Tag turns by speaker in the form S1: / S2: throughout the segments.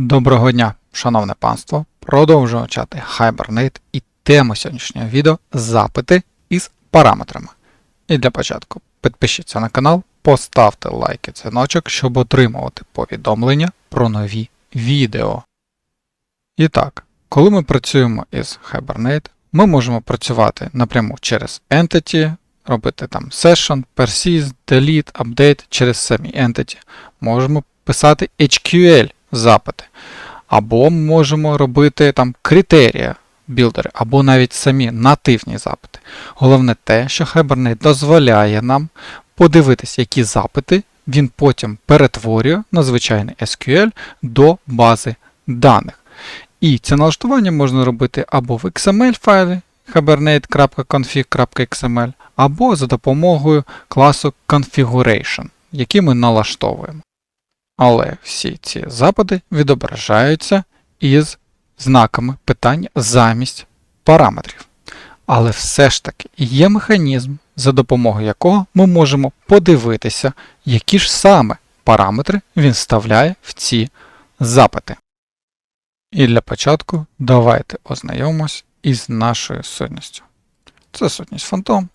S1: Доброго дня, шановне панство. Продовжуємо чати Hibernate і тема сьогоднішнього відео запити із параметрами. І для початку підпишіться на канал, поставте лайк і дзвіночок, щоб отримувати повідомлення про нові відео. І так, коли ми працюємо із Hibernate, ми можемо працювати напряму через Entity, робити там Session, Persist, Delete, Update через самі Entity. Можемо писати HQL запити. Або ми можемо робити там критерія білдери, або навіть самі нативні запити. Головне те, що Hibernate дозволяє нам подивитися, які запити він потім перетворює на звичайний SQL до бази даних. І це налаштування можна робити або в XML файлі hibernate.config.xml, або за допомогою класу Configuration, який ми налаштовуємо. Але всі ці запити відображаються із знаками питання замість параметрів. Але все ж таки є механізм, за допомогою якого ми можемо подивитися, які ж саме параметри він вставляє в ці запити. І для початку давайте ознайомимось із нашою сутністю. Це сутність Phantom,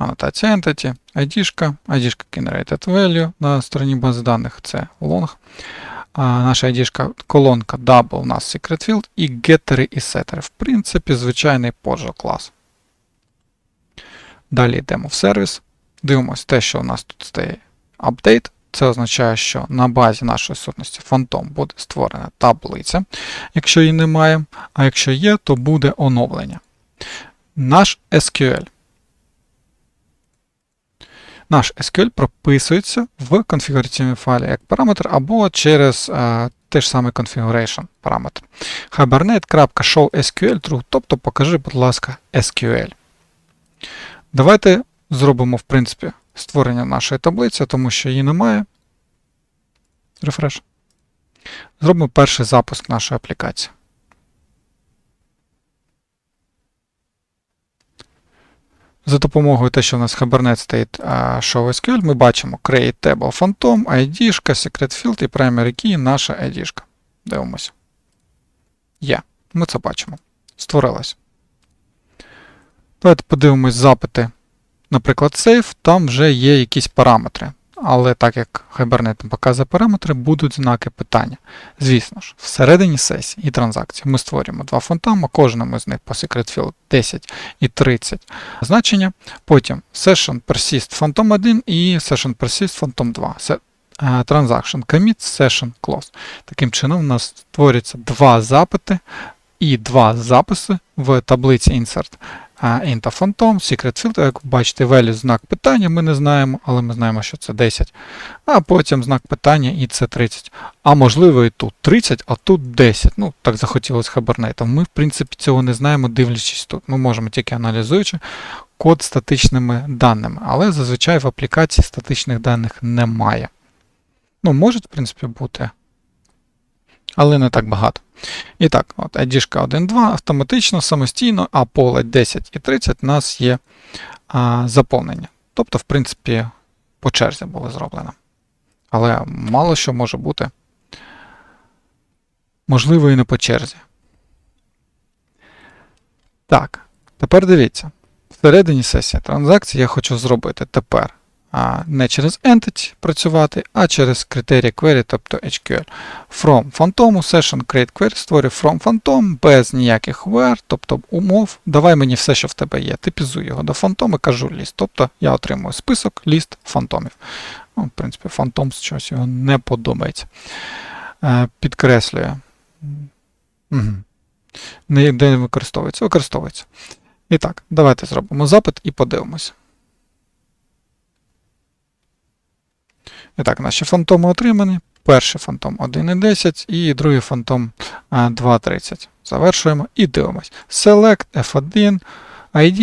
S1: анотація Entity, ID, ID Generated Value на стороні бази даних це long. А наша ID колонка Double у нас Secret Field і геттери і сеттери. В принципі, звичайний Pojo клас. Далі йдемо в сервіс. Дивимося те, що у нас тут стає update. Це означає, що на базі нашої сутності Phantom буде створена таблиця, якщо її немає. А якщо є, то буде оновлення. Наш SQL. Наш SQL прописується в конфігураційному файлі як параметр або через е, те ж саме configuration параметр. Hibernate.showSQL true, тобто покажи, будь ласка, SQL. Давайте зробимо, в принципі, створення нашої таблиці, тому що її немає. Рефреш. Зробимо перший запуск нашої аплікації. За допомогою те, що в нас Hibernate стоїть Show SQL, ми бачимо Create Table Phantom, ID, Secret Field і Primary Key наша ID. Дивимося. Є. Ми це бачимо. Створилось. Давайте подивимось запити. Наприклад, Save, там вже є якісь параметри. Але так як Hibernate показує параметри, будуть знаки питання. Звісно ж, всередині сесії і транзакції ми створюємо два фонтами, кожному з них по Secret Field 10 і 30 значення. Потім Session Persist Phantom 1 і Session Persist Phantom 2. Це Transaction Commit, Session Close. Таким чином, у нас створюються два запити і два записи в таблиці Insert. Int Phantom, Secret Field, як бачите, value знак питання, ми не знаємо, але ми знаємо, що це 10. А потім знак питання і це 30. А можливо і тут 30, а тут 10. Ну, так захотілося Hibernate. Ми, в принципі, цього не знаємо, дивлячись тут. Ми можемо тільки аналізуючи код статичними даними. Але зазвичай в аплікації статичних даних немає. Ну, можуть, в принципі, бути. Але не так багато. І так, от ID 1.2 автоматично, самостійно, а поле 10 і 30 у нас є а, заповнення. Тобто, в принципі, по черзі було зроблено. Але мало що може бути. Можливо, і не по черзі. Так, тепер дивіться. Всередині сесії транзакції я хочу зробити тепер не через Entity працювати, а через критерії query, тобто HQL. From Phantom, Session Create Query створюю from Phantom без ніяких where, тобто умов. Давай мені все, що в тебе є. Типізую його до Phantom і кажу ліст. Тобто я отримую список ліст фантомів. Ну, В принципі, Phantom з чогось його не подобається. Е, Підкреслюю. Угу. Не використовується, використовується. І так, давайте зробимо запит і подивимося. І так, наші фантоми отримані. Перший фантом 1.10 і другий фантом 2.30. Завершуємо і дивимось. Select F1, ID,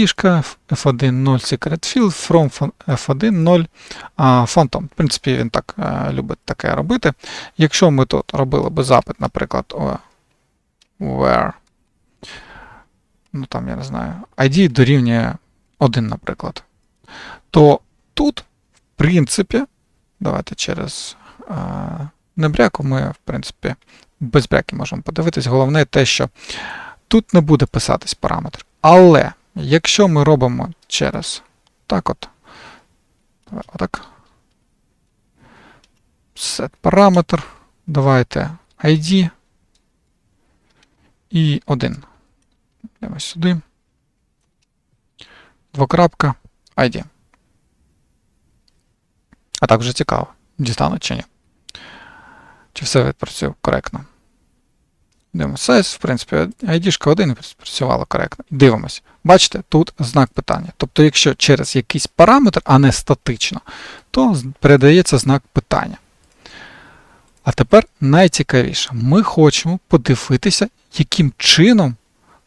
S1: F1 0 Secret Field, from F1 0 Phantom. В принципі, він так любить таке робити. Якщо ми тут робили би запит, наприклад, where, ну там, я не знаю, ID дорівнює 1, наприклад, то тут, в принципі, Давайте через а, небряку ми, в принципі, без бряки можемо подивитись. Головне те, що тут не буде писатись параметр. Але якщо ми робимо через так от, отак. Set параметр. Давайте ID і 1. Йдемо сюди. Двокрапка ID. А так вже цікаво, дістануть чи ні. Чи все відпрацює коректно. Дивимося, в принципі, ID 1 працювала коректно. Дивимось. Бачите, тут знак питання. Тобто, якщо через якийсь параметр, а не статично, то передається знак питання. А тепер найцікавіше. Ми хочемо подивитися, яким чином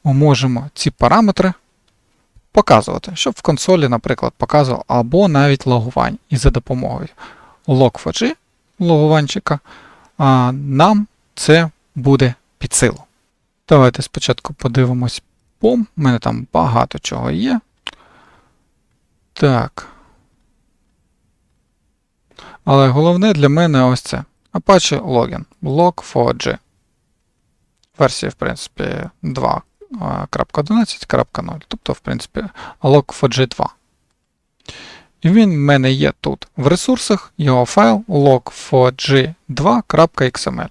S1: ми можемо ці параметри показувати, щоб в консолі, наприклад, показував або навіть логувань. І за допомогою log4j логуванчика нам це буде під силу. Давайте спочатку подивимось POM. У мене там багато чого є. Так. Але головне для мене ось це. Apache Login. Log4j. Версія, в принципі, 2.11.0. Тобто, в принципі, Log4j 2. І він в мене є тут. В ресурсах його файл log4j2.xml.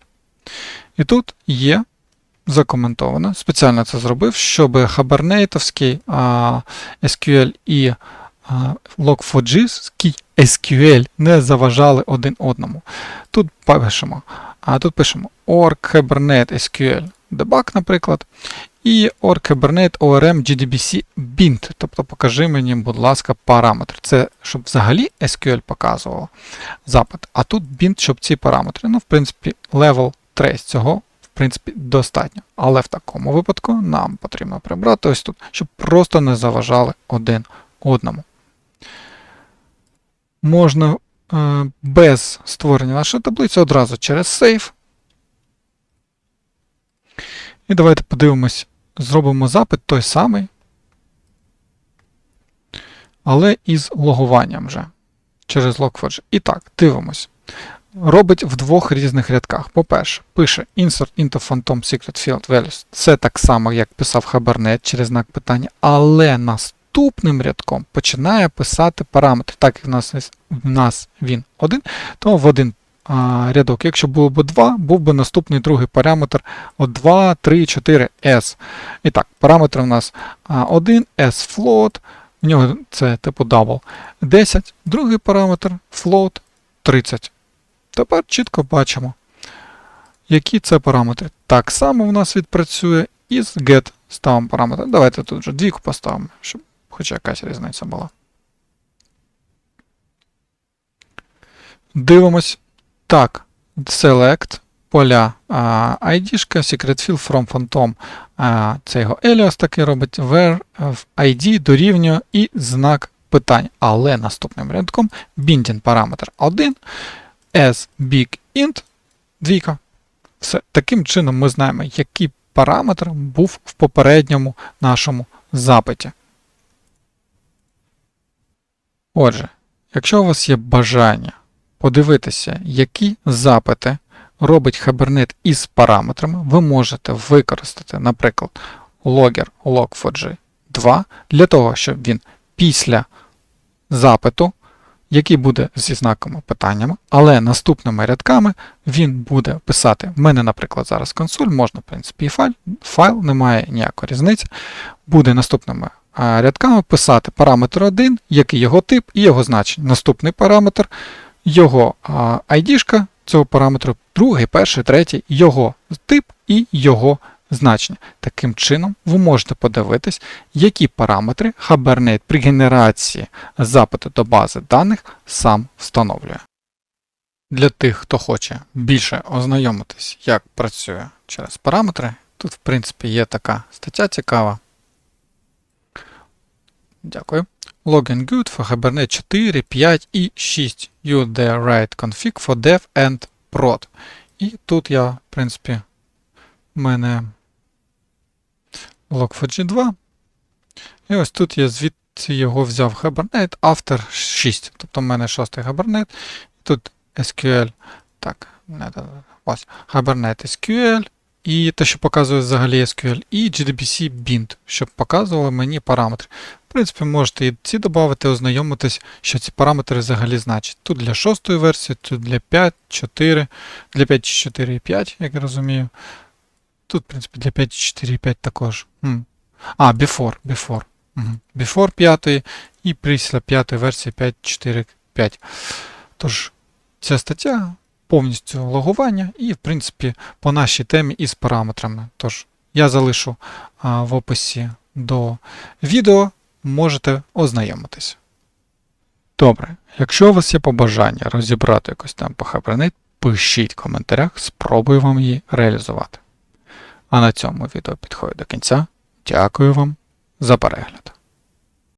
S1: І тут є закоментовано. Спеціально це зробив, щоб хабернейтовський SQL і log4j SQL не заважали один одному. Тут пишемо, а тут пишемо org Hibernate SQL debug, наприклад, і org ORM GDBC bint. Тобто покажи мені, будь ласка, параметр. Це щоб взагалі SQL показувало запит. А тут bint, щоб ці параметри. Ну, в принципі, level trace цього, в принципі, достатньо. Але в такому випадку нам потрібно прибрати ось тут, щоб просто не заважали один одному. Можна е, без створення нашої таблиці одразу через save. І давайте подивимось, зробимо запит той самий, але із логуванням вже через Log4j. І так, дивимось. Робить в двох різних рядках. По-перше, пише insert into phantom secret field values. Це так само, як писав Hibernate через знак питання, але наступним рядком починає писати параметри. Так як в нас, в нас він один, то в один рядок. Якщо було б 2, був би наступний другий параметр от 2, 3, 4, S. І так, параметр у нас 1, S float, в нього це типу double 10, другий параметр float 30. Тепер чітко бачимо, які це параметри. Так само в нас відпрацює і з get ставимо параметр. Давайте тут вже двійку поставимо, щоб хоч якась різниця була. Дивимось. Так, select поля ID, secret field from phantom. Це його alias такий робить, where ID дорівнює і знак питань. Але наступним рядком binding параметр 1, as big int, двійка. Все. Таким чином ми знаємо, який параметр був в попередньому нашому запиті. Отже, якщо у вас є бажання подивитися, які запити робить Hibernate із параметрами, ви можете використати, наприклад, logger log4j 2 для того, щоб він після запиту, який буде зі знаками питаннями, але наступними рядками він буде писати. В мене, наприклад, зараз консоль, можна, в принципі, і файл, файл, немає ніякої різниці. Буде наступними рядками писати параметр 1, який його тип і його значення. Наступний параметр, його ID цього параметру, другий, перший, третій, його тип і його значення. Таким чином, ви можете подивитись, які параметри Hibernate при генерації запиту до бази даних сам встановлює. Для тих, хто хоче більше ознайомитись, як працює через параметри, тут, в принципі, є така стаття цікава. Дякую. Login good for Hibernate 4, 5 і 6. Use the right config for dev and prod. І тут я, в принципі, в мене log4j 2. І ось тут я звідси його взяв Hibernate After 6. Тобто в мене шостий Hibernate. Тут SQL. Так, Ось Hibernate SQL і те, що показує взагалі SQL, і JDBC bind, щоб показували мені параметри. В принципі, можете і ці додати, ознайомитись, що ці параметри взагалі значать. Тут для шостої версії, тут для 5, 4, для 5, 4 і 5, як я розумію. Тут, в принципі, для 5, 4 і 5 також. А, before, before. Before 5 і після 5 версії 5, 4, 5. Тож, ця стаття повністю логування і, в принципі, по нашій темі із параметрами. Тож, я залишу а, в описі до відео, можете ознайомитись. Добре, якщо у вас є побажання розібрати якось там по Hibernate, пишіть в коментарях, спробую вам її реалізувати. А на цьому відео підходить до кінця. Дякую вам за перегляд.